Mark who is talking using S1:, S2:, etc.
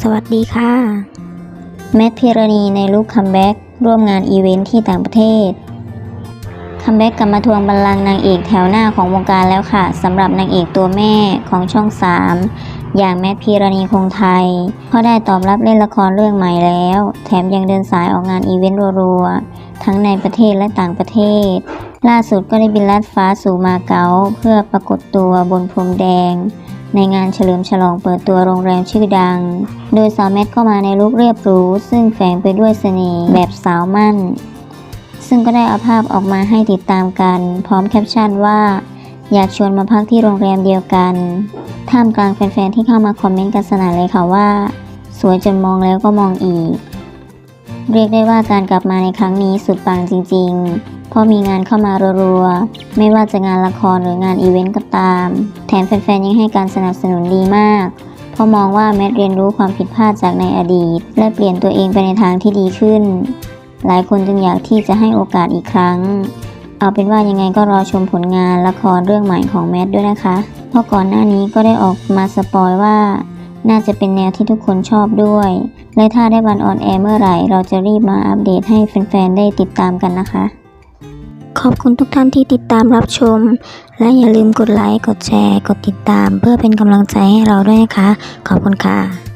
S1: สวัสดีค่ะ แมทพิรณีในลุคคัมแบ็กร่วมงานอีเวนท์ที่ต่างประเทศ คัมแบ็กกลับมาทวงบัลลังก์นางเอกแถวหน้าของวงการแล้วค่ะสำหรับนางเอกตัวแม่ของช่อง 3 อย่างแมทพิรณีคงไทยเขาได้ตอบรับเล่นละครเรื่องใหม่แล้ว แถมยังเดินสายออกงานอีเวนต์รัวๆ ทั้งในประเทศและต่างประเทศ ล่าสุดก็ได้บินลัดฟ้าสู่มาเก๊าเพื่อปรากฏตัวบนพรมแดง ในงานเฉลิมฉลองเปิดตัวโรงแรมชื่อดัง โดยสาวแมทเข้ามาในลุคเรียบหรูซึ่งแฝงไปด้วยเสน่ห์แบบสาวมั่น ซึ่งก็ได้เอาภาพออกมาให้ติดตามกัน พร้อมแคปชั่นว่า อยากชวนมาพักที่โรงแรมเดียวกัน ท่ามกลางแฟนๆที่เข้ามาคอมเมนต์กันสนั่นเลยค่ะว่า สวยจนมองแล้วก็มองอีก เรียกได้ว่าการกลับมาในครั้งนี้สุดปังจริงๆ เพราะมีงานเข้ามารัวๆ ไม่ว่าจะงานละครหรืองานอีเวนต์ก็ตาม แถมแฟนๆ ยังให้การสนับสนุนดีมากเพราะมองว่าแมทเรียนรู้ความผิดพลาดจากในอดีต และเปลี่ยนตัวเองไปในทางที่ดีขึ้น หลายคนจึงอยากที่จะให้โอกาสอีกครั้ง เอาเป็นว่ายังไงก็รอชมผลงานละครเรื่องใหม่ของแมทด้วยนะคะ เพราะก่อนหน้านี้ก็ได้ออกมาสปอยว่า น่าจะเป็นแนวที่ทุกคนชอบด้วย และถ้าได้วันออนแอร์เมื่อไหร่ เราจะรีบมาอัปเดตให้แฟนๆ ได้ติดตามกันนะคะ ขอบคุณทุกท่านที่ติดตามรับชม และอย่าลืมกดไลค์ กดแชร์ กดติดตาม เพื่อเป็นกำลังใจให้เราด้วยนะคะ ขอบคุณค่ะ